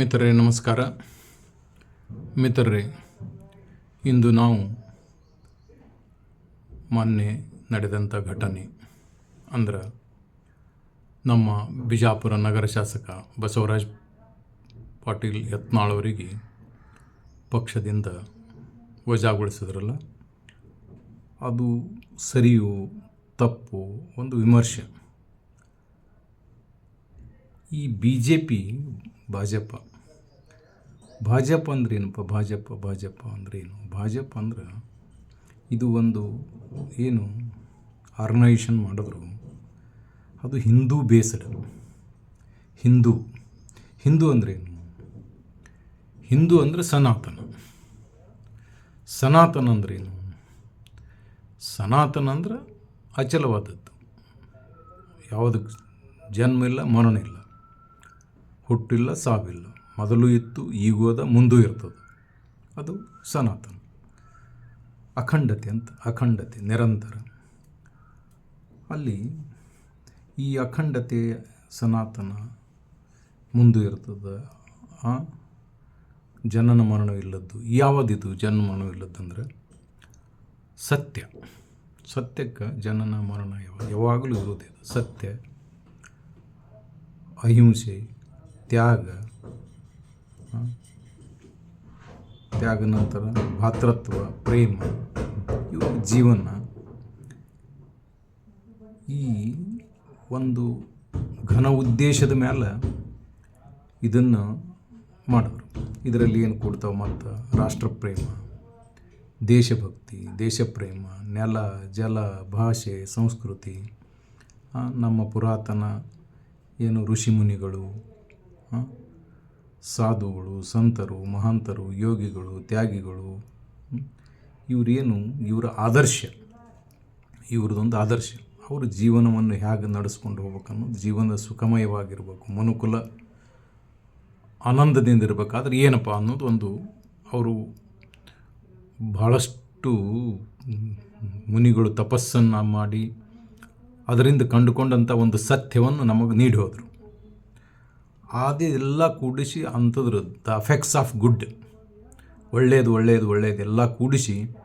ಮಿತ್ರರೇ, ನಮಸ್ಕಾರ. ಮಿತ್ರರೇ, ಇಂದು ನಾವು ಮೊನ್ನೆ ನಡೆದಂಥ ಘಟನೆ ಅಂದ್ರೆ ನಮ್ಮ ಬಿಜಾಪುರ ನಗರ ಶಾಸಕ ಬಸವರಾಜ್ ಪಾಟೀಲ್ ಯತ್ನಾಳ್ ಅವರಿಗೆ ಪಕ್ಷದಿಂದ ವಜಾಗೊಳಿಸಿದ್ರಲ್ಲ, ಅದು ಸರಿಯೋ ತಪ್ಪು ಒಂದು ವಿಮರ್ಶೆ. ಈ B J P Bhajapa Bhajapa ಅಂದ್ರೆ ಏನಪ್ಪ? ಭಾಜಪ ಭಾಜಪ ಅಂದ್ರೆ ಏನು? ಭಾಜಪ ಅಂದ್ರೆ ಇದು ಒಂದು ಏನು ಆರ್ಗನೈಸೇಷನ್ ಮಾಡಿದ್ರು. ಅದು ಹಿಂದೂ ಬೇಸ್ಡ್ ಹಿಂದೂ. ಹಿಂದೂ ಅಂದ್ರೆ ಏನು? ಹಿಂದೂ ಅಂದರೆ ಸನಾತನ. ಸನಾತನ ಅಂದ್ರೆ ಏನು? ಸನಾತನ ಅಂದ್ರೆ ಅಚಲವಾದದ್ದು. ಯಾವುದಕ್ಕೆ? ಜನ್ಮ ಇಲ್ಲ, ಮರಣ ಇಲ್ಲ. ಹುಟ್ಟಿಲ್ಲ, ಸಾವಿಲ್ಲ. ಮೊದಲು ಇತ್ತು ಈಗೋದ ಮುಂದೂ ಇರ್ತದೆ. ಅದು ಸನಾತನ. ಅಖಂಡತೆ ಅಂತ, ಅಖಂಡತೆ, ನಿರಂತರ. ಅಲ್ಲಿ ಈ ಅಖಂಡತೆ, ಸನಾತನ ಮುಂದೂ ಇರ್ತದೆ. ಆ ಜನನ ಮರಣ ಇಲ್ಲದ್ದು. ಯಾವುದಿದು ಜನ್ಮ ಮರಣ ಇಲ್ಲದಂದ್ರೆ ಸತ್ಯ. ಸತ್ಯಕ್ಕೆ ಜನನ ಮರಣ ಯಾವ, ಯಾವಾಗಲೂ ಇರುವುದಿಲ್ಲ. ಸತ್ಯ, ಅಹಿಂಸೆ, ತ್ಯಾಗ ತ್ಯಾಗ ನಂತರ ಭಾತೃತ್ವ ಪ್ರೇಮ ಇವು ಜೀವನ. ಈ ಒಂದು ಘನ ಉದ್ದೇಶದ ಮೇಲೆ ಇದನ್ನು ಮಾಡಿದ್ರು ಇದರಲ್ಲಿ ಏನು ಕೊಡ್ತಾವೆ ಮತ್ತು? ರಾಷ್ಟ್ರಪ್ರೇಮ ದೇಶಭಕ್ತಿ ದೇಶಪ್ರೇಮ ನೆಲ ಜಲ ಭಾಷೆ ಸಂಸ್ಕೃತಿ ನಮ್ಮ ಪುರಾತನ ಏನು ಋಷಿಮುನಿಗಳು ಆ, ಸಾಧುಗಳು, ಸಂತರು, ಮಹಾಂತರು, ಯೋಗಿಗಳು, ತ್ಯಾಗಿಗಳು ಇವರೇನು ಇವರ ಆದರ್ಶ. ಇವ್ರದ್ದೊಂದು ಆದರ್ಶ. ಅವರು ಜೀವನವನ್ನು ಹೇಗೆ ನಡೆಸ್ಕೊಂಡು ಹೋಗ್ಬೇಕನ್ನೋದು ಜೀವನ ಸುಖಮಯವಾಗಿರಬೇಕು, ಮನುಕುಲ ಆನಂದದಿಂದ ಇರಬೇಕಾದ್ರೆ ಏನಪ್ಪ ಅನ್ನೋದು ಒಂದು ಅವರು ಬಹಳಷ್ಟು ಮುನಿಗಳು ತಪಸ್ಸನ್ನು ಮಾಡಿ ಅದರಿಂದ ಕಂಡುಕೊಂಡಂಥ ಒಂದು ಸತ್ಯವನ್ನು ನಮಗೆ ನೀಡಿ ಹೋದರು. ಅದೆಲ್ಲ ಕೂಡಿಸಿ ಅಂಥದ್ರ ದ ಅಫೆಕ್ಟ್ಸ್ ಆಫ್ ಗುಡ್ ಒಳ್ಳೆಯದು ಒಳ್ಳೆಯದು ಒಳ್ಳೆಯದು ಎಲ್ಲ ಕೂಡಿಸಿ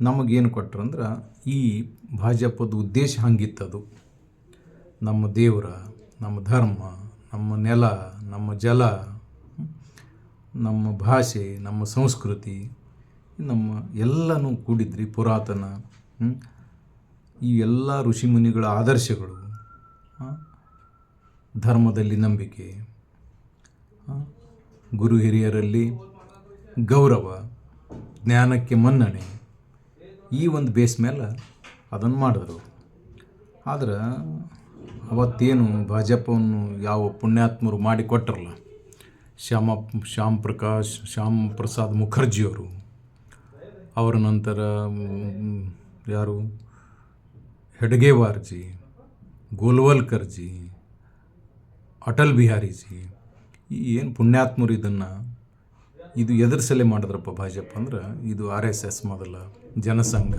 ನಮಗೇನು ಕೊಟ್ರಂದ್ರೆ ಈ ಭಾಜಪದ ಉದ್ದೇಶ ಹಂಗಿತ್ತದು. ನಮ್ಮ ದೇವರ, ನಮ್ಮ ಧರ್ಮ, ನಮ್ಮ ನೆಲ, ನಮ್ಮ ಜಲ, ನಮ್ಮ ಭಾಷೆ, ನಮ್ಮ ಸಂಸ್ಕೃತಿ, ನಮ್ಮ ಎಲ್ಲನೂ ಕೂಡಿದ್ರಿ ಪುರಾತನ ಈ ಎಲ್ಲ ಋಷಿಮುನಿಗಳ ಆದರ್ಶಗಳು ಧರ್ಮದಲ್ಲಿ ನಂಬಿಕೆ ಗುರು ಹಿರಿಯರಲ್ಲಿ ಗೌರವ, ಜ್ಞಾನಕ್ಕೆ ಮನ್ನಣೆ ಈ ಒಂದು ಬೇಸ್ ಮೇಲೆ ಅದನ್ನು ಮಾಡಿದ್ರು. ಆದ್ರೆ ಅವತ್ತೇನು ಭಾಜಪವನ್ನು ಯಾವ ಪುಣ್ಯಾತ್ಮರು ಮಾಡಿಕೊಟ್ಟರಲ್ಲ ಶ್ಯಾಮ ಶ್ಯಾಮ್ ಪ್ರಕಾಶ್ ಶ್ಯಾಮ್ ಪ್ರಸಾದ್ ಮುಖರ್ಜಿಯವರು, ಅವರ ನಂತರ ಯಾರು? ಹೆಡ್ಗೇವಾರ್ಜಿ, ಗೋಲ್ವಲ್ಕರ್ಜಿ, ಅಟಲ್ ಬಿಹಾರಿಜಿ ಏನು ಪುಣ್ಯಾತ್ಮರು ಇದನ್ನು ಇದು ಎದುರಿಸಲೆ ಮಾಡಿದ್ರಪ್ಪ ಭಾಜಪ ಅಂದ್ರೆ ಇದು ಆರ್ ಎಸ್ ಎಸ್ ಮೊದಲ ಜನಸಂಘ.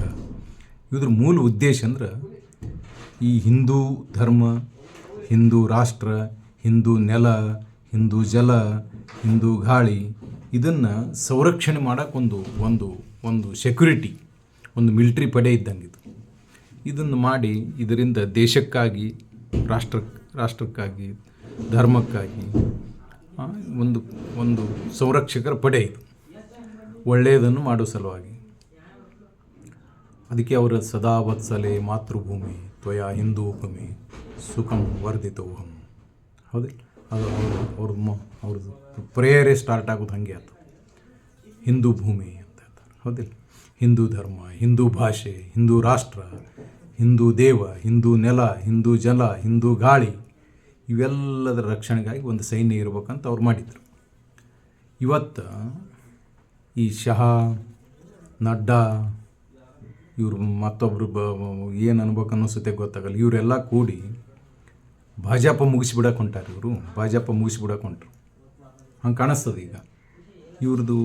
ಇದ್ರ ಮೂಲ ಉದ್ದೇಶ ಅಂದ್ರೆ ಈ ಹಿಂದೂ ಧರ್ಮ, ಹಿಂದೂ ರಾಷ್ಟ್ರ, ಹಿಂದೂ ನೆಲ, ಹಿಂದೂ ಜಲ, ಹಿಂದೂ ಗಾಳಿ ಇದನ್ನು ಸಂರಕ್ಷಣೆ ಮಾಡೋಕ್ಕೊಂದು ಒಂದು ಒಂದು ಸೆಕ್ಯುರಿಟಿ ಒಂದು ಮಿಲಿಟ್ರಿ ಪಡೆ ಇದ್ದಂಗೆ ಇದು. ಇದನ್ನು ಮಾಡಿ ಇದರಿಂದ ದೇಶಕ್ಕಾಗಿ ರಾಷ್ಟ್ರ ರಾಷ್ಟ್ರಕ್ಕಾಗಿ, ಧರ್ಮಕ್ಕಾಗಿ ಒಂದು ಒಂದು ಸಂರಕ್ಷಕರ ಪಡೆ ಇದು. ಒಳ್ಳೆಯದನ್ನು ಮಾಡೋ ಸಲುವಾಗಿ. ಅದಕ್ಕೆ ಅವರ ಸದಾ ವತ್ಸಲೆ ಮಾತೃಭೂಮಿ, ತ್ವಯ ಭೂಮಿ ಸುಖಂ ವರ್ಧಿತೋಹಂ ಹೌದಿಲ್ಲ ಅದು ಅವರು ಅವ್ರದ್ದು ಮ, ಅವ್ರದ್ದು ಪ್ರೇಯರೇ ಸ್ಟಾರ್ಟ್ ಆಗೋದು ಹಾಗೆ ಆಯ್ತು ಹಿಂದೂ ಭೂಮಿ ಅಂತ ಹೇಳ್ತಾರೆ. ಹೌದಿಲ್ಲ? ಹಿಂದೂ ಧರ್ಮ, ಹಿಂದೂ ಭಾಷೆ, ಹಿಂದೂ ರಾಷ್ಟ್ರ, ಹಿಂದೂ ದೇವ, ಹಿಂದೂ ನೆಲ, ಹಿಂದೂ ಜಲ, ಹಿಂದೂ ಗಾಳಿ. ಇವೆಲ್ಲದರ ರಕ್ಷಣೆಗಾಗಿ ಒಂದು ಸೈನ್ಯ ಇರಬೇಕಂತ ಅವ್ರು ಮಾಡಿದರು. ಇವತ್ತು ಈ ಶಹಾ, ನಡ್ಡಾ, ಇವರು ಮತ್ತೊಬ್ಬರು ಬ, ಏನು ಅನ್ಬೇಕು ಅನ್ನಿಸುತ್ತೆ ಗೊತ್ತಾಗಲ್ಲ. ಇವರೆಲ್ಲ ಕೂಡಿ ಭಾಜಪ ಮುಗಿಸ್ಬಿಡಕ್ಕೆ ಹೊಂಟಾರೆ ಇವರು. ಭಾಜಪ ಮುಗಿಸ್ಬಿಡಕ್ಕೆ ಹೊಂಟರು. ಹಂಗೆ ಕಾಣಿಸ್ತದೆ ಈಗ. ಇವ್ರದ್ದು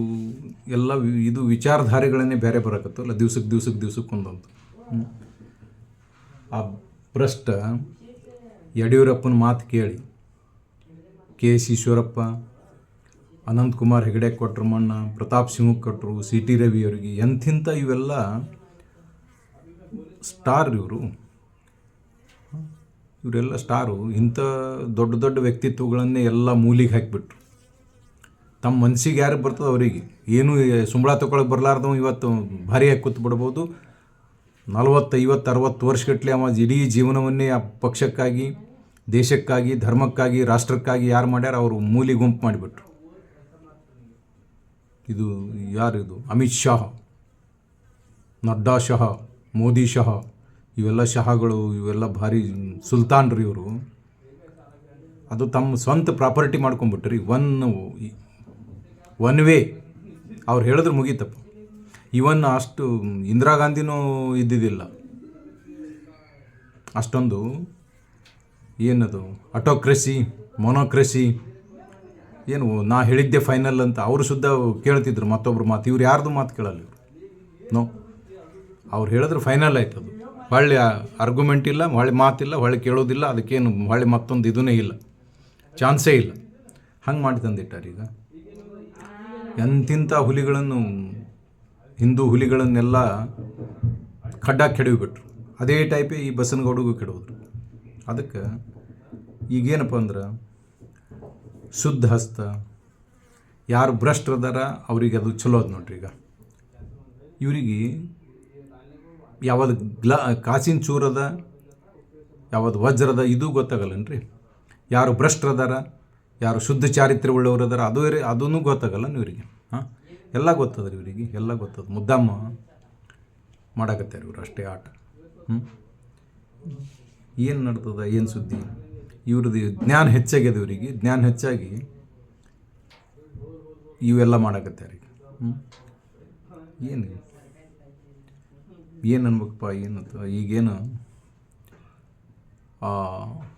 ಎಲ್ಲ ಇದು ವಿಚಾರಧಾರೆಗಳನ್ನೇ ಬೇರೆ ಬರಕತ್ತಲ್ಲ ದಿವ್ಸಕ್ಕೆ ದಿವ್ಸಕ್ಕೆ ದಿವ್ಸಕ್ಕೆ ಒಂದೊಂದು. ಆ ಭ್ರಷ್ಟ ಯಡಿಯೂರಪ್ಪನ ಮಾತು ಕೇಳಿ. ಕೆ ಎಸ್ ಈಶ್ವರಪ್ಪ ಅನಂತಕುಮಾರ್ ಹೆಗಡೆ ಕೊಟ್ಟರು ಮಣ್ಣ, ಪ್ರತಾಪ್ ಸಿಂಹ ಕೊಟ್ಟರು ಸಿ ಟಿ ರವಿ ಅವರಿಗೆ ಎಂಥಿಂಥ ಇವೆಲ್ಲ ಸ್ಟಾರ್ ಇವರು. ಇವರೆಲ್ಲ ಸ್ಟಾರು. ಇಂಥ ದೊಡ್ಡ ದೊಡ್ಡ ವ್ಯಕ್ತಿತ್ವಗಳನ್ನೇ ಎಲ್ಲ ಮೂಲಿಗೆ ಹಾಕಿಬಿಟ್ರು. ತಮ್ಮ ಮನಸ್ಸಿಗೆ ಯಾರು ಬರ್ತದೆ ಅವರಿಗೆ. ಏನು ಸುಂಬಳ ತೊಗೊಳಕ್ಕೆ ಬರಲಾರ್ದವು ಇವತ್ತು ಭಾರಿಯಾಗಿ ಕೂತ್ ಬಿಡ್ಬೋದು ನಲವತ್ತು ಐವತ್ತು ಅರವತ್ತು ವರ್ಷಗಟ್ಟಲೆ ಅವ ಇಡೀ ಜೀವನವನ್ನೇ ಆ ಪಕ್ಷಕ್ಕಾಗಿ, ದೇಶಕ್ಕಾಗಿ, ಧರ್ಮಕ್ಕಾಗಿ, ರಾಷ್ಟ್ರಕ್ಕಾಗಿ ಯಾರು ಮಾಡ್ಯಾರ ಅವರು ಮೂಲಿ ಗುಂಪು ಮಾಡಿಬಿಟ್ರು. ಇದು ಯಾರಿದು ಅಮಿತ್ ಶಾ, ನಡ್ಡಾ ಶಹ ಮೋದಿ ಶಹ ಇವೆಲ್ಲ ಶಹಗಳು, ಇವೆಲ್ಲ ಭಾರಿ ಸುಲ್ತಾನ್ರು ಇವರು. ಅದು ತಮ್ಮ ಸ್ವಂತ ಪ್ರಾಪರ್ಟಿ ಮಾಡ್ಕೊಂಬಿಟ್ರಿ ಒನ್ ಒನ್ ವೇ ಅವ್ರು ಹೇಳಿದ್ರೆ ಮುಗೀತಪ್ಪ. ಇವನ್ ಅಷ್ಟು ಇಂದಿರಾ ಗಾಂಧಿನೂ ಇದ್ದಿದ್ದಿಲ್ಲ. ಅಷ್ಟೊಂದು ಏನದು ಅಟೋಕ್ರೆಸಿ ಮೊನೋಕ್ರೆಸಿ ಏನು, ನಾ ಹೇಳಿದ್ದೆ ಫೈನಲ್ ಅಂತ ಅವರು ಶುದ್ಧ ಕೇಳ್ತಿದ್ರು ಮತ್ತೊಬ್ರು ಮಾತು, ಇವ್ರು ಯಾರ್ದು ಮಾತು ಕೇಳಲ್ಲ ಇವರು. ನೋ ಅವ್ರು ಹೇಳಿದ್ರೆ ಫೈನಲ್ ಆಯ್ತು ಅದು. ಹೊಳ್ಳಿ ಆರ್ಗ್ಯುಮೆಂಟ್ ಇಲ್ಲ ಹೊಳ್ಳಿ ಮಾತಿಲ್ಲ ಹೊಳ್ಳಿ ಕೇಳೋದಿಲ್ಲ, ಅದಕ್ಕೇನು ಹೊಳ್ಳಿ ಮತ್ತೊಂದು ಇದೂ ಇಲ್ಲ. ಚಾನ್ಸೇ ಇಲ್ಲ. ಹಂಗೆ ಮಾಡಿ ತಂದಿಟ್ಟಾರೀಗ. ಎಂತಿಂಥ ಹುಲಿಗಳನ್ನು ಹಿಂದೂ ಹುಲಿಗಳನ್ನೆಲ್ಲ ಖಡ್ಡ ಕೆಡವಿಬಿಟ್ರು. ಅದೇ ಟೈಪೇ ಈ ಬಸನಗೌಡಗೂ ಕೆಡವಿದ್ರು. ಅದಕ್ಕೆ ಈಗೇನಪ್ಪ ಅಂದ್ರೆ ಶುದ್ಧ ಹಸ್ತ, ಯಾರು ಭ್ರಷ್ಟರದಾರ ಅವ್ರಿಗೆ ಅದು ಚಲೋ ಅದ ನೋಡ್ರಿ ಈಗ. ಇವರಿಗೆ ಯಾವ್ದು ಗ್ಲಾ, ಕಾಸಿನ ಚೂರದ ಯಾವ್ದು ವಜ್ರದ ಇದು ಗೊತ್ತಾಗಲ್ಲನ್ರಿ. ಯಾರು ಭ್ರಷ್ಟರದಾರ ಯಾರು ಶುದ್ಧ ಚಾರಿತ್ರ್ಯ ಉಳ್ಳವ್ರು ಅದಾರ, ಅದು ಅದೂ ಗೊತ್ತಾಗಲ್ಲ ಇವರಿಗೆ. ಹಾಂ? ಎಲ್ಲ ಗೊತ್ತದ್ರಿ ಇವರಿಗೆ? ಎಲ್ಲ ಗೊತ್ತದ. ಮುದ್ದಮ್ಮ ಮಾಡಕತ್ತಾರೆ ಇವರು ಅಷ್ಟೇ ಆಟ. ಹ್ಞೂ ಏನು ನಡ್ತದ ಏನು ಸುದ್ದಿ? ಇವ್ರದ್ದು ಜ್ಞಾನ ಹೆಚ್ಚಾಗ್ಯದ ಇವರಿಗೆ. ಜ್ಞಾನ ಹೆಚ್ಚಾಗಿ ಇವೆಲ್ಲ ಮಾಡಕತ್ತಾರೆ ಹ್ಞೂ ಏನು ಏನು ಅನ್ಬೇಕಪ್ಪ? ಏನಂತ ಈಗೇನು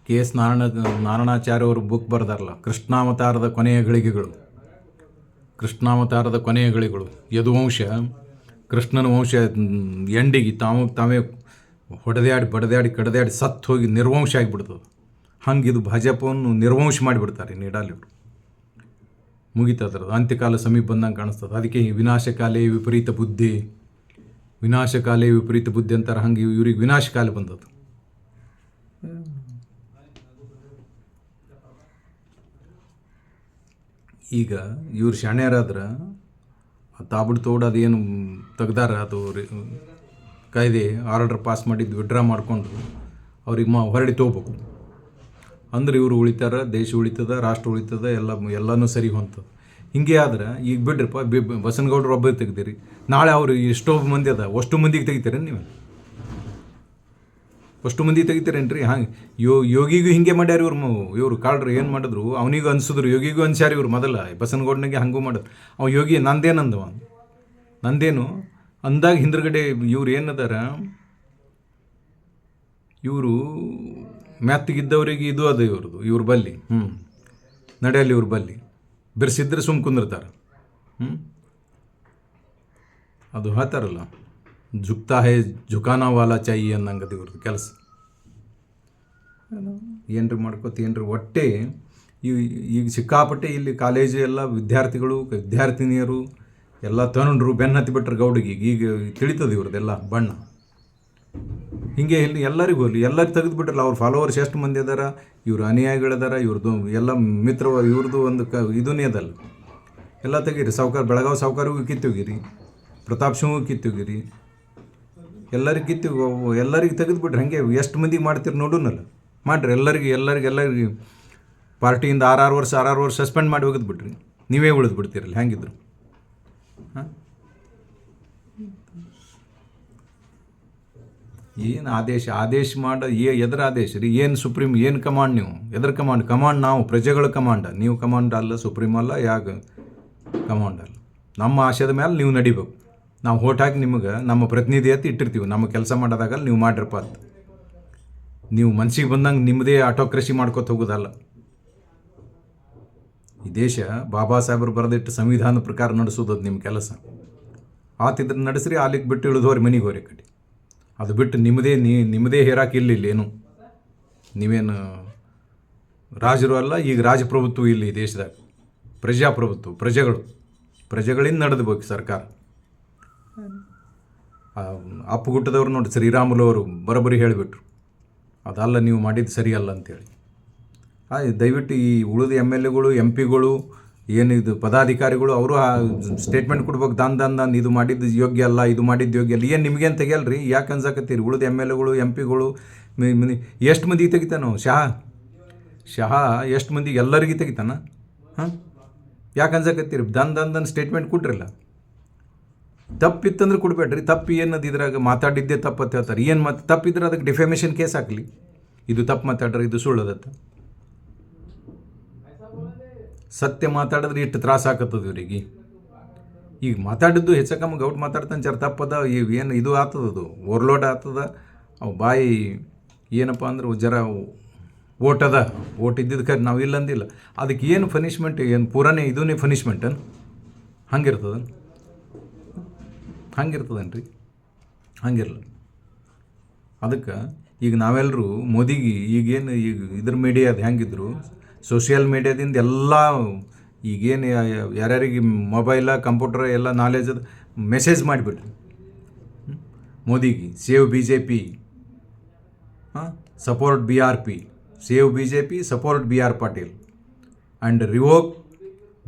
ಕೆ ಎಸ್ ನಾರಾಯಣ ನಾರಾಯಣಾಚಾರ್ಯ ಅವರು ಬುಕ್ ಬರ್ದಾರಲ್ಲ, ಕೃಷ್ಣಾವತಾರದ ಕೊನೆಯ ಗಳಿಗೆಗಳು ಕೃಷ್ಣಾವತಾರದ ಕೊನೆಯ ಗಳಿಗಳು ಯದುವಂಶ, ಕೃಷ್ಣನ ವಂಶ ಎಂಡಿಗೆ ತಾವು, ತಾವೇ ಹೊಡೆದಾಡಿ, ಬಡದಾಡಿ, ಕಡದಾಡಿ, ಸತ್ತು ಹೋಗಿ ನಿರ್ವಂಶ ಆಗಿಬಿಡ್ತದೆ. ಹಂಗೆ ಇದು ಭಾಜಪವನ್ನು ನಿರ್ವಂಶ ಮಾಡಿಬಿಡ್ತಾರೆ ನೀಡಾಲಿಯವರು ಮುಗಿತದ್ರದ್ದು ಅಂತ್ಯಕಾಲ ಸಮೀಪ ಬಂದಂಗೆ ಕಾಣಿಸ್ತದೆ. ಅದಕ್ಕೆ ವಿನಾಶಕಾಲೇ ವಿಪರೀತ ಬುದ್ಧಿ. ವಿನಾಶಕಾಲೇ ವಿಪರೀತ ಬುದ್ಧಿ ಅಂತಾರೆ. ಹಂಗೆ ಇವ್ರಿಗೆ ವಿನಾಶಕಾಲ ಬಂದದ್ದು. ಈಗ ಇವ್ರು ಶಾಣ್ಯರಾದ್ರೆ ತಾಬಿಡ್ ತೋಡ ಅದೇನು ತೆಗ್ದಾರ ಅದು ಕಾಯ್ದೆ, ಆರ್ಡರ್ ಪಾಸ್ ಮಾಡಿದ್ದು ವಿಡ್ರಾ ಮಾಡಿಕೊಂಡು ಅವ್ರಿಗೆ ಮಾ ಹೊರಡಿ ತೊಗೋಬೇಕು. ಅಂದ್ರೆ ಇವರು ಉಳಿತಾರ, ದೇಶ ಉಳಿತದ, ರಾಷ್ಟ್ರ ಉಳಿತದ, ಎಲ್ಲ, ಎಲ್ಲನೂ ಸರಿ ಹೊಂತದ ಹಿಂಗೆ ಆದ್ರೆ ಈಗ ಬಿಡ್ರಿಪ್ಪ, ಬಿ ಬಸನಗೌಡರು ಒಬ್ಬ ತೆಗ್ದಿರಿ. ನಾಳೆ ಅವರು ಎಷ್ಟೋ ಮಂದಿ ಅದ, ಅಷ್ಟು ಮಂದಿಗೆ ತೆಗಿತೀರೇನು ನೀವು ಅಷ್ಟು ಮಂದಿ ತೆಗಿತೀರೇನ್ರಿ? ಹಾಗೆ ಯೋ, ಯೋಗಿಗೂ ಹಿಂಗೆ ಮಾಡ್ಯಾರ ಇವ್ರು ಇವರು ಕಾಳ್ರಿ ಏನು ಮಾಡಿದ್ರು? ಅವನಿಗೂ ಅನ್ಸಿದ್ರು, ಯೋಗಿಗೂ ಅನ್ಸ್ಯಾರ ಇವ್ರು ಮೊದಲ. ಬಸನಗೌಡನಿಗೆ ಹಂಗೂ ಮಾಡೋದು ಅವ ಯೋಗಿ ನಂದೇನಂದವ? ನಂದೇನು? ಅಂದಾಗ ಹಿಂದ್ರಗಡೆ ಇವ್ರು ಏನದಾರ? ಇವರು ಮೆತ್ತಗಿದ್ದವರಿಗೆ ಇದು ಅದ ಇವ್ರದ್ದು ಇವ್ರ ಬಲ್ಲಿ. ಹ್ಞೂ ನಡೆಯಲ್ಲಿ ಇವ್ರ ಬಲ್ಲಿ. ಬಿರ್ಸಿದ್ರೆ ಸುಮ್ ಕುಂದಿರ್ತಾರೆ. ಹ್ಞೂ ಅದು ಹೇಳ್ತಾರಲ್ಲ ಜುಕ್ತಾ ಹೇ ಜುಕಾನಾ ವಾಲಾ ಚಾಯಿ ಅನ್ನಂಗದ ಇವ್ರದ್ದು ಕೆಲಸ. ಏನ್ರಿ ಮಾಡ್ಕೋತ, ಏನ್ರಿ ಒಟ್ಟೆ ಈ, ಈಗ ಸಿಕ್ಕಾಪಟ್ಟೆ ಇಲ್ಲಿ ಕಾಲೇಜು ಎಲ್ಲ ವಿದ್ಯಾರ್ಥಿಗಳು, ವಿದ್ಯಾರ್ಥಿನಿಯರು ಎಲ್ಲ ತಗೊಂಡ್ರು, ಬೆನ್ನ ಹತ್ತಿ ಬಿಟ್ರು ಗೌಡಿಗೆ. ಈಗ ತಿಳಿತದೆ ಇವ್ರದ್ದೆಲ್ಲ ಬಣ್ಣ. ಹಿಂಗೆ ಇಲ್ಲಿ ಎಲ್ಲರಿಗೂ ಅಲ್ಲಿ ತೆಗೆದು ಬಿಟ್ರಲ್ಲ, ಅವ್ರ ಫಾಲೋವರ್ಸ್ ಎಷ್ಟು ಮಂದಿ ಅದಾರ, ಇವ್ರು ಅನುಯಾಯಿಗಳದಾರ ಇವ್ರದ್ದು ಎಲ್ಲ ಮಿತ್ರ ಇವ್ರದ್ದು ಒಂದು ಕ ಇದನ್ನೇ ಅದಲ್ಲ. ಎಲ್ಲ ತೆಗೀರಿ, ಸಾವುಕಾರ, ಬೆಳಗಾವಿ ಸಾವುಕಾರಿಗೂ ಕಿತ್ತೋಗಿರಿ, ಪ್ರತಾಪ್ ಸಿಂಗ್ ಕಿತ್ತೋಗಿರಿ. ಎಲ್ಲರಿಗೆ ಕಿತ್ತು, ಎಲ್ಲರಿಗೆ ತೆಗೆದು ಬಿಟ್ರಿ ಹಂಗೆ ಎಷ್ಟು ಮಂದಿಗೆ ಮಾಡ್ತೀರಿ ನೋಡೋನಲ್ಲ. ಮಾಡಿರಿ. ಎಲ್ಲರಿಗೆ ಎಲ್ಲರಿಗೆ ಎಲ್ಲರಿಗೆ ಪಾರ್ಟಿಯಿಂದ ಆರಾರು ವರ್ಷ ಆರಾರು ವರ್ಷ ಸಸ್ಪೆಂಡ್ ಮಾಡಿ ಹೋಗಿದ್ ಬಿಡ್ರಿ ನೀವೇ ಉಳಿದು ಬಿಡ್ತೀರಲ್ಲ ಹೆಂಗಿದ್ರು ಹಾಂ? ಏನು ಆದೇಶ? ಆದೇಶ ಮಾಡ, ಏ ಎದ್ರ ಆದೇಶ ರೀ? ಏನು ಸುಪ್ರೀಂ, ಏನು ಕಮಾಂಡ್ ನೀವು? ಎದ್ರ ಕಮಾಂಡ್? ಕಮಾಂಡ್ ನಾವು, ಪ್ರಜೆಗಳ ಕಮಾಂಡ. ನೀವು ಕಮಾಂಡ್ ಅಲ್ಲ, ಸುಪ್ರೀಂ ಅಲ್ಲ ಯಾಕೆ ಕಮಾಂಡ್ ಅಲ್ಲ. ನಮ್ಮ ಆಶಯದ ಮೇಲೆ ನೀವು ನಡಿಬೇಕು. ನಾವು ಹೋಟ್ ಹಾಕಿ ನಿಮಗೆ ನಮ್ಮ ಪ್ರತಿನಿಧಿ ಅಂತ ಇಟ್ಟಿರ್ತೀವಿ. ನಮ್ಮ ಕೆಲಸ ಮಾಡೋದಾಗಲ್ಲ, ನೀವು ಮಾಡಿರಪ್ಪ ಅಂತ. ನೀವು ಮನಸ್ಸಿಗೆ ಬಂದಂಗೆ ನಿಮ್ಮದೇ ಆಟೋಕ್ರಸಿ ಮಾಡ್ಕೊತ ಹೋಗೋದಲ್ಲ. ಈ ದೇಶ ಬಾಬಾ ಸಾಹೇಬರು ಬರೆದಿಟ್ಟು ಸಂವಿಧಾನದ ಪ್ರಕಾರ ನಡೆಸೋದು ನಿಮ್ಮ ಕೆಲಸ. ಆತಿದ್ರೆ ನಡೆಸ್ರಿ, ಅಲ್ಲಿಗೆ ಬಿಟ್ಟು ಇಳಿದೋರಿ ಮನೆಗೆ ಹೋರಿ ಕಡೆ. ಅದು ಬಿಟ್ಟು ನಿಮ್ಮದೇ ನೀ, ನಿಮ್ಮದೇ ಹೇರಾಕಿ ಇಲ್ಲ, ಇಲ್ಲಿ ಏನು? ನೀವೇನು ರಾಜರು ಅಲ್ಲ, ಈಗ ರಾಜಪ್ರಭುತ್ವ ಇಲ್ಲಿ ದೇಶದಾಗ. ಪ್ರಜಾಪ್ರಭುತ್ವ, ಪ್ರಜೆಗಳು. ಪ್ರಜೆಗಳಿಂದ ನಡೆದಬೇಕು ಸರ್ಕಾರ. ಅಪ್ಪುಗುಟ್ಟದವ್ರು ನೋಡಿ, ಶ್ರೀರಾಮುಲು ಅವರು ಬರೋಬ್ಬರಿ ಹೇಳಿಬಿಟ್ರು. ಅದಲ್ಲ ನೀವು ಮಾಡಿದ್ದು ಸರಿಯಲ್ಲ ಅಂತೇಳಿ. ದಯವಿಟ್ಟು ಈ ಉಳಿದ ಎಂ ಎಲ್ ಎಗಳು, ಎಂ ಪಿಗಳು ಏನಿದು ಪದಾಧಿಕಾರಿಗಳು, ಅವರು ಸ್ಟೇಟ್ಮೆಂಟ್ ಕೊಡ್ಬೇಕು, ದಾನ್ ದಾನ್ ದಾನ್, ಇದು ಮಾಡಿದ್ದು ಯೋಗ್ಯ ಅಲ್ಲ, ಇದು ಮಾಡಿದ್ದು ಯೋಗ್ಯ ಅಲ್ಲ, ಏನು ನಿಮಗೇನು ತೆಗಿಯಲ್ರಿ ಯಾಕೆ ಅನ್ಸಕತ್ತೀರಿ? ಉಳಿದ ಎಂ ಎಲ್ ಎಗಳು, ಎಂ ಪಿಗಳು ಎಷ್ಟು ಮಂದಿಗೆ ತೆಗಿತಾನೋ ಶಹ ಶಹ ಎಷ್ಟು ಮಂದಿಗೆ ಎಲ್ಲರಿಗೆ ತೆಗಿತಾನ? ಹಾಂ? ಯಾಕೆ ಅನ್ಸಕತ್ತೀರಿ? ದನ್ ದನ್ ದನ್ ಸ್ಟೇಟ್ಮೆಂಟ್ ಕೊಟ್ರಲ್ಲ. ತಪ್ಪಿತ್ತಂದ್ರೆ ಕೊಡಬೇಡ್ರಿ. ತಪ್ಪು ಏನದು ಇದ್ರಾಗ ಮಾತಾಡಿದ್ದೇ ತಪ್ಪು ಹೇಳ್ತಾರೆ. ಏನು ಮತ್ತೆ ತಪ್ಪಿದ್ರೆ ಅದಕ್ಕೆ ಡಿಫೆಮೇಷನ್ ಕೇಸ್ ಹಾಕಲಿ. ಇದು ತಪ್ಪು ಮಾತಾಡ್ರಿ ಇದು ಸುಳ್ಳದತ್ತ. ಸತ್ಯ ಮಾತಾಡಿದ್ರೆ ಇಷ್ಟು ತ್ರಾಸ ಹಾಕತ್ತದ ಇವ್ರಿಗೆ. ಈಗ ಮಾತಾಡಿದ್ದು ಹೆಚ್ಚಕಮ್ಮ ಗೌಟ್ ಮಾತಾಡ್ತಾನೆ ಜರ ತಪ್ಪದ ಏನು ಇದು ಆತದ ಅದು ಓವರ್ಲೋಡ್ ಆತದ. ಅವು ಬಾಯಿ ಏನಪ್ಪ ಅಂದ್ರೆ ಜರ ಓಟದ, ಓಟ್ ಇದ್ದಿದ್ದು ಖರೆ ನಾವು ಇಲ್ಲಂದಿಲ್ಲ. ಅದಕ್ಕೆ ಏನು ಪನಿಷ್ಮೆಂಟ್ ಏನು ಪೂರಾನೇ ಫನಿಶ್ಮೆಂಟ್ ಪನಿಷ್ಮೆಂಟನ್ ಹಂಗಿರ್ತದ ರೀ ಹಂಗಿರಲ್ಲ ಅದಕ್ಕೆ ಈಗ ನಾವೆಲ್ಲರೂ ಮೋದಿಗೆ ಈಗೇನು ಈಗ ಇದ್ರ ಮೀಡಿಯಾದ ಹೆಂಗಿದ್ರು ಸೋಷಿಯಲ್ ಮೀಡಿಯಾದಿಂದ ಎಲ್ಲ ಈಗೇನು ಯಾರ್ಯಾರಿಗೆ ಮೊಬೈಲ ಕಂಪ್ಯೂಟರ್ ಎಲ್ಲ ನಾಲೆಜ್ ಮೆಸೇಜ್ ಮಾಡಿಬಿಡ್ರಿ ಮೋದಿಗೆ, ಸೇವ್ ಬಿ ಜೆ ಪಿ ಹಾಂ? Support B R P save B J P support B R Patil and revoke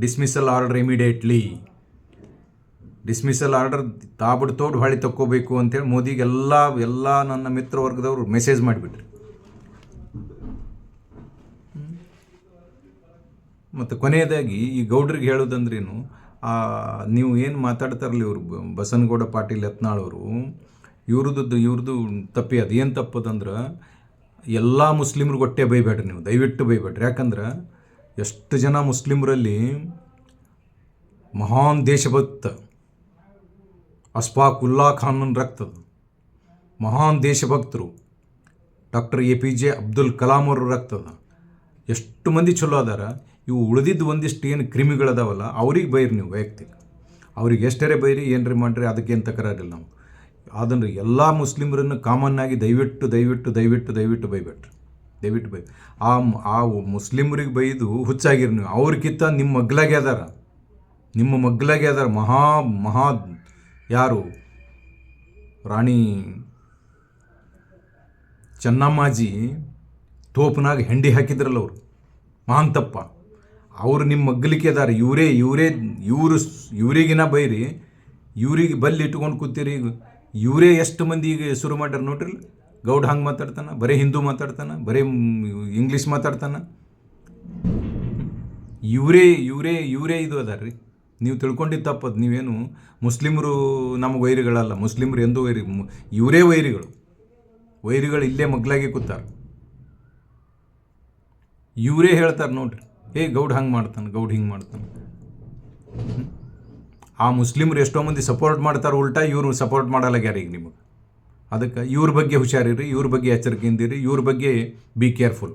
dismissal order immediately dismissal order ತಾಬಿಡ್ ತೋಡ್ ಹೊಳಿ ತಕ್ಕೋಬೇಕು ಅಂತೇಳಿ ಮೋದಿಗೆ ಎಲ್ಲ ಎಲ್ಲ ನನ್ನ ಮಿತ್ರ ವರ್ಗದವರು ಮೆಸೇಜ್ ಮಾಡಿಬಿಟ್ರಿ. ಮತ್ತು ಕೊನೆಯದಾಗಿ ಈ ಗೌಡ್ರಿಗೆ ಹೇಳೋದಂದ್ರೇನು ನೀವು ಏನು ಮಾತಾಡ್ತಾರಲ್ಲ ಇವರು ಬಸನಗೌಡ ಪಾಟೀಲ್ ಯತ್ನಾಳವರು ಇವ್ರದ್ದು ಇವ್ರದ್ದು ತಪ್ಪಿ ಅದು ಏನು ತಪ್ಪದಂದ್ರೆ ಎಲ್ಲ ಮುಸ್ಲಿಮ್ರಿಗೆ ಹೊಟ್ಟೆ ಬೈಬೇಡ್ರಿ ನೀವು, ದಯವಿಟ್ಟು ಬೈಬೇಡ್ರಿ ಯಾಕಂದ್ರೆ ಎಷ್ಟು ಜನ ಮುಸ್ಲಿಮರಲ್ಲಿ ಮಹಾನ್ ದೇಶಭಕ್ತ ಅಸ್ಫಾಕ್ ಉಲ್ಲಾ ಖಾನನ್ ರಕ್ತದ ಮಹಾನ್ ದೇಶಭಕ್ತರು doctor A P J Abdul Kalam ಅವರು ರಕ್ತದ. ಎಷ್ಟು ಮಂದಿ ಚಲೋ ಅದಾರ? ಇವು ಉಳಿದಿದ್ದು ಒಂದಿಷ್ಟು ಏನು ಕ್ರಿಮಿಗಳದಾವಲ್ಲ, ಅವ್ರಿಗೆ ಬೈರಿ ನೀವು ವೈಯಕ್ತಿಕ. ಅವ್ರಿಗೆ ಎಷ್ಟರೇ ಬೈರಿ, ಏನ್ರಿ ಮಾಡಿರಿ ಅದಕ್ಕೇನು ತಕರಾರಿಲ್ಲ ನಾವು. ಅದನ್ನು ಎಲ್ಲ ಮುಸ್ಲಿಮರನ್ನು ಕಾಮನ್ ಆಗಿ ದಯವಿಟ್ಟು ದಯವಿಟ್ಟು ದಯವಿಟ್ಟು ದಯವಿಟ್ಟು ಬೈಬೇಟ್ರಿ ದಯವಿಟ್ಟು ಬೈ ಆ ಆ ಮುಸ್ಲಿಮರಿಗೆ ಬೈದು ಹುಚ್ಚಾಗಿರಿ ನೀವು. ಅವ್ರಿಗಿಂತ ನಿಮ್ಮ ಮಗ್ಲಾಗೆ ಅದಾರ. ನಿಮ್ಮ ಮಗ್ಲಾಗೆ ಅದಾರ. ಮಹಾ ಮಹಾ ಯಾರು? ರಾಣಿ ಚೆನ್ನಮ್ಮಾಜಿ ತೋಪನಾಗ ಹೆಂಡಿ ಹಾಕಿದ್ರಲ್ಲ ಅವರು. ಮಹಾಂತಪ್ಪ. ಅವರು ನಿಮ್ಮ ಮಗ್ಗಲಿಕ್ಕೆ ಅದಾರ. ಇವರೇ ಇವರೇ, ಇವರು ಇವರಿಗಿನ ಬೈರಿ. ಇವ್ರಿಗೆ ಬಲ್ಲಿ ಇಟ್ಕೊಂಡು ಕೂತೀರಿ ಇವರೇ ಎಷ್ಟು ಮಂದಿ ಈಗ ಶುರು ಮಾಡ್ಯಾರ ನೋಡ್ರಿ ಗೌಡ್ ಹಂಗೆ ಮಾತಾಡ್ತಾನೆ, ಬರೀ ಹಿಂದೂ ಮಾತಾಡ್ತಾನೆ, ಬರೀ ಇಂಗ್ಲೀಷ್ ಮಾತಾಡ್ತಾನೆ. ಇವರೇ ಇವರೇ ಇವರೇ ಇದು ಅದಾರ ರೀ ನೀವು ತಿಳ್ಕೊಂಡಿದ್ದ ತಪ್ಪದು ನೀವೇನು ಮುಸ್ಲಿಮರು ನಮ್ಮ ವೈರಿಗಳಲ್ಲ, ಮುಸ್ಲಿಮರು ಎಂದೂ ವೈರಿ ಇವರೇ ವೈರಿಗಳು. ವೈರಿಗಳು ಇಲ್ಲೇ ಮಗ್ಲಾಗಿ ಕೂತಾರೆ. ಇವರೇ ಹೇಳ್ತಾರೆ ನೋಡ್ರಿ, ಏ, ಗೌಡ್ ಹಂಗೆ ಮಾಡ್ತಾನೆ, ಗೌಡ್ ಹಿಂಗೆ ಮಾಡ್ತಾನೆ. ಆ ಮುಸ್ಲಿಮ್ರು ಎಷ್ಟೋ ಮಂದಿ ಸಪೋರ್ಟ್ ಮಾಡ್ತಾರೆ, ಉಲ್ಟಾ ಇವರು ಸಪೋರ್ಟ್ ಮಾಡಲಾಗ್ಯಾರ ಈಗ ನಿಮಗೆ. ಅದಕ್ಕೆ ಇವ್ರ ಬಗ್ಗೆ ಹುಷಾರಿರಿ, ಇವ್ರ ಬಗ್ಗೆ ಎಚ್ಚರಿಕೆಯಿಂದಿರಿ, ಇವ್ರ ಬಗ್ಗೆ ಬಿ ಕೇರ್ಫುಲ್.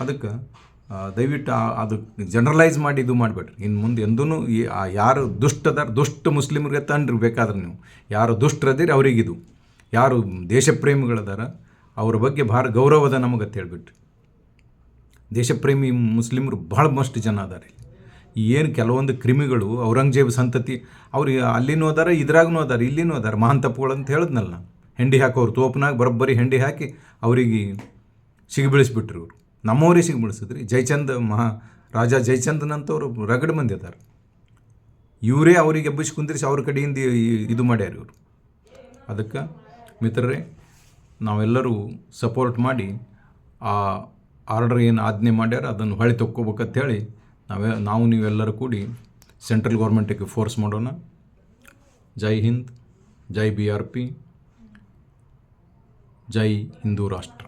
ಅದಕ್ಕೆ ದಯವಿಟ್ಟು ಅದು ಜನರಲೈಸ್ ಮಾಡಿ ಇದು ಮಾಡಬೇಡ್ರಿ. ಇನ್ನು ಮುಂದೆ ಎಂದೂ ಯಾರು ದುಷ್ಟದಾರ ದುಷ್ಟ ಮುಸ್ಲಿಮ್ರಿಗೆ ತಂಡ್ರಿ ಬೇಕಾದ್ರೆ ನೀವು. ಯಾರು ದುಷ್ಟರದಿರಿ ಅವರಿಗಿದು. ಯಾರು ದೇಶಪ್ರೇಮಿಗಳದಾರ, ಅವ್ರ ಬಗ್ಗೆ ಭಾಳ ಗೌರವದ ನಮಗೆ ಹೇಳ್ಬಿಟ್ರಿ. ದೇಶಪ್ರೇಮಿ ಮುಸ್ಲಿಮರು ಭಾಳ ಮಸ್ಟ್ ಜನ ಅದಾರೆ ಏನು ಕೆಲವೊಂದು ಕ್ರಿಮಿಗಳು, ಔರಂಗಜೇಬ್ ಸಂತತಿ, ಅವ್ರು ಅಲ್ಲಿನೂ ಅದಾರ ಇದ್ರಾಗೂ ಅದಾರ, ಇಲ್ಲಿನೂ ಅದಾರ. ಮಹಾಂತಪ್ಪಗಳು ತಪ್ಪುಗಳು ಅಂತ ಹೇಳಿದ್ನಲ್ಲ. ಹೆಂಡಿ ಹಾಕೋರು ತೋಪನಾಗ ಬರೋಬ್ಬರಿ ಹೆಂಡಿ ಹಾಕಿ ಅವರಿಗೆ ಸಿಗಿಬೀಳಿಸ್ಬಿಟ್ರು ಇವರು. ನಮ್ಮವರೇ ಸಿಗಿಬೀಳಿಸಿದ್ರಿ ಜಯಚಂದ್ ಮಹಾ, ರಾಜ ಜಯಚಂದನಂತವ್ರು ರಗಡ್ ಮಂದಿ ಅದಾರ ಇವರೇ ಅವರಿಗೆ ಎಬ್ಬಿಸಿ ಕುಂದಿರಿಸಿ ಅವ್ರ ಕಡೆಯಿಂದ ಇದು ಮಾಡ್ಯಾರ ಇವರು. ಅದಕ್ಕೆ ಮಿತ್ರರೇ, ನಾವೆಲ್ಲರೂ ಸಪೋರ್ಟ್ ಮಾಡಿ ಆ ಆರ್ಡರ್ ಏನು ಆಜ್ಞೆ ಮಾಡ್ಯಾರ ಅದನ್ನು ಹೊಳೆ ತೊಕ್ಕೋಬೇಕಂತೇಳಿ ನಾವೇ, ನಾವು ನೀವೆಲ್ಲರೂ ಕೂಡಿ ಸೆಂಟ್ರಲ್ ಗೌರ್ಮೆಂಟಿಗೆ ಫೋರ್ಸ್ ಮಾಡೋಣ. ಜೈ ಹಿಂದ್, ಜೈ ಬಿ ಆರ್ ಪಿ, ಜೈ ಹಿಂದೂ ರಾಷ್ಟ್ರ.